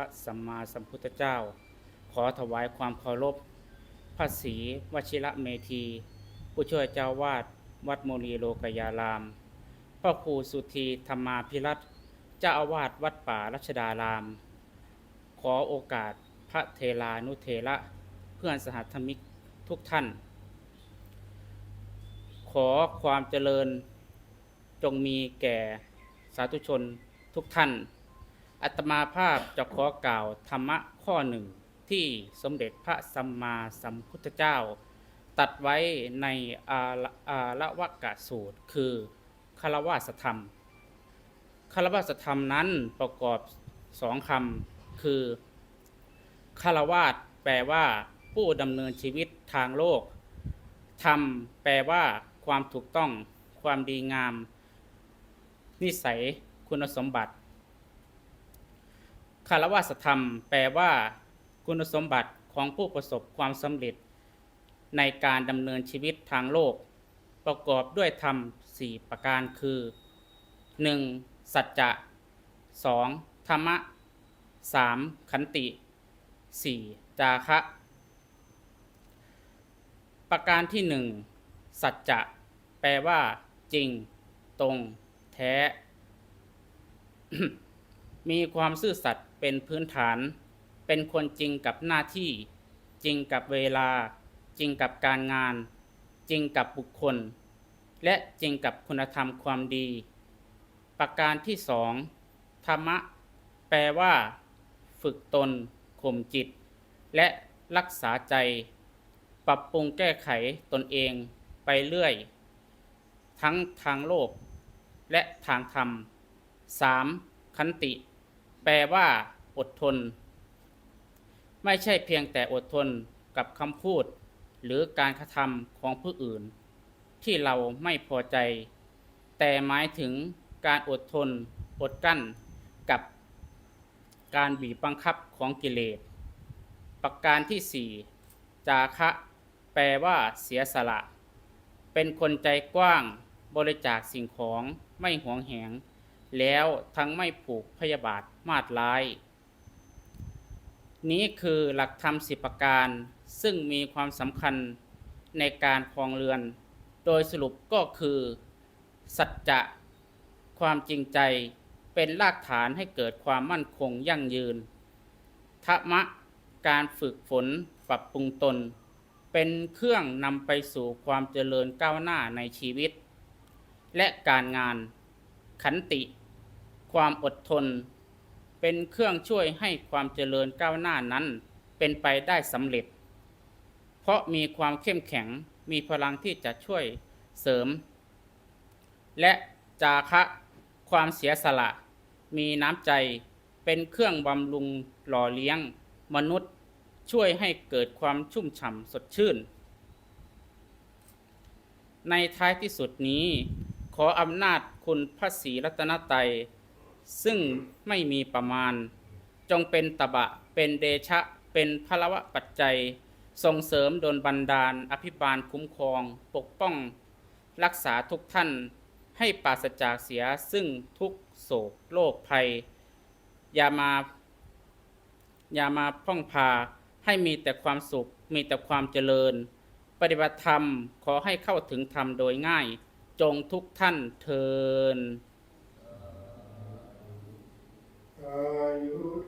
พระสัมมาสัมพุทธเจ้า ขอถวายความเคารพพระศรีวชิระเมธี ผู้ช่วยเจ้าวาดวัดโมลีโลกยาราม พระครูสุธีธรรมาภิรัตเจ้าอาวาสวัดป่ารัชดาราม ขอโอกาสพระเทลานุเทระเพื่อนสหัธมิกทุกท่าน ขอความเจริญจงมีแก่สาธุชนทุกท่าน อัตมาภาพจะขอกล่าวธรรมะข้อหนึ่งที่สมเด็จพระสัมมาสัมพุทธเจ้า ตัดไว้ในอาละอาละวกะสูตร คือคารวาสธรรมคารวาสธรรมนั้นประกอบสองคำคือคารวาสแปลว่าผู้ดำเนินชีวิตทางโลกธรรมแปลว่าความถูกต้อง ความดีงาม นิสัย คุณสมบัติ คารวะธรรม แปลว่า คุณสมบัติของผู้ประสบความสำเร็จ ในการดำเนินชีวิตทางโลก ประกอบด้วยธรรมสี่ประการคือ 1. สัจจะ 2. ธรรมะ 3. ขันติ 4. จาคะ ประการที่หนึ่งสัจจะ แปลว่า จริง ตรง แท้ มีความซื่อสัตย์ เป็นพื้นฐาน เป็นคนจริงกับหน้าที่ จริงกับเวลา จริงกับการงาน จริงกับบุคคล และจริงกับคุณธรรมความดี ประการที่สองธรรมะ แปลว่า ฝึกตนข่มจิต และรักษาใจ ปรับปรุงแก้ไขตนเองไปเรื่อย ทั้งทางโลก และทางธรรม 3. ขันติ แปลว่า อดทน ไม่ใช่เพียงแต่อดทนกับคำพูด หรือการกระทำของผู้อื่น ที่เราไม่พอใจ แต่หมายถึงการอดทน อดกั้นกับการบีบบังคับของกิเลส ประการที่4จาคะ แปลว่า เสียสละ เป็นคนใจกว้าง บริจาคสิ่งของไม่หวงแหง แล้วทั้งไม่ผูกพยาบาทมาดร้าย นี้คือหลักธรรมสิบประการ ซึ่งมีความสำคัญในการครองเรือน โดยสรุปก็คือ สัจจะ ความจริงใจเป็นรากฐานให้เกิดความมั่นคงยั่งยืนธรรมะการฝึกฝนปรับปรุงตน เป็นเครื่องนำไปสู่ความเจริญก้าวหน้าในชีวิต และการงานขันติ ความอดทน เป็นเครื่องช่วยให้ความเจริญก้าวหน้านั้น เป็นไปได้สำเร็จ เพราะมีความเข้มแข็งมีพลังที่จะช่วยเสริม และจาคะความเสียสละ มีน้ำใจเป็นเครื่องบำรุงหล่อเลี้ยง มนุษย์ช่วยให้เกิดความชุ่มฉ่ำสดชื่น ในท้ายที่สุดนี้ ขออำนาจคุณพระศรีรัตนตรัย ซึ่งไม่มีประมาณ จงเป็นตบะ เป็นเดชะ เป็นพลวะปัจจัย ส่งเสริมโดนบันดาล อภิบาลคุ้มครอง ปกป้อง รักษาทุกท่านให้ปราศจากเสียซึ่งทุกโศกโรคภัย อย่ามาอย่ามาพ่องพาให้มีแต่ความสุข มีแต่ความเจริญ ปฏิบัติธรรมขอให้เข้าถึงธรรมโดยง่าย จงทุกท่านเทิน อายุโท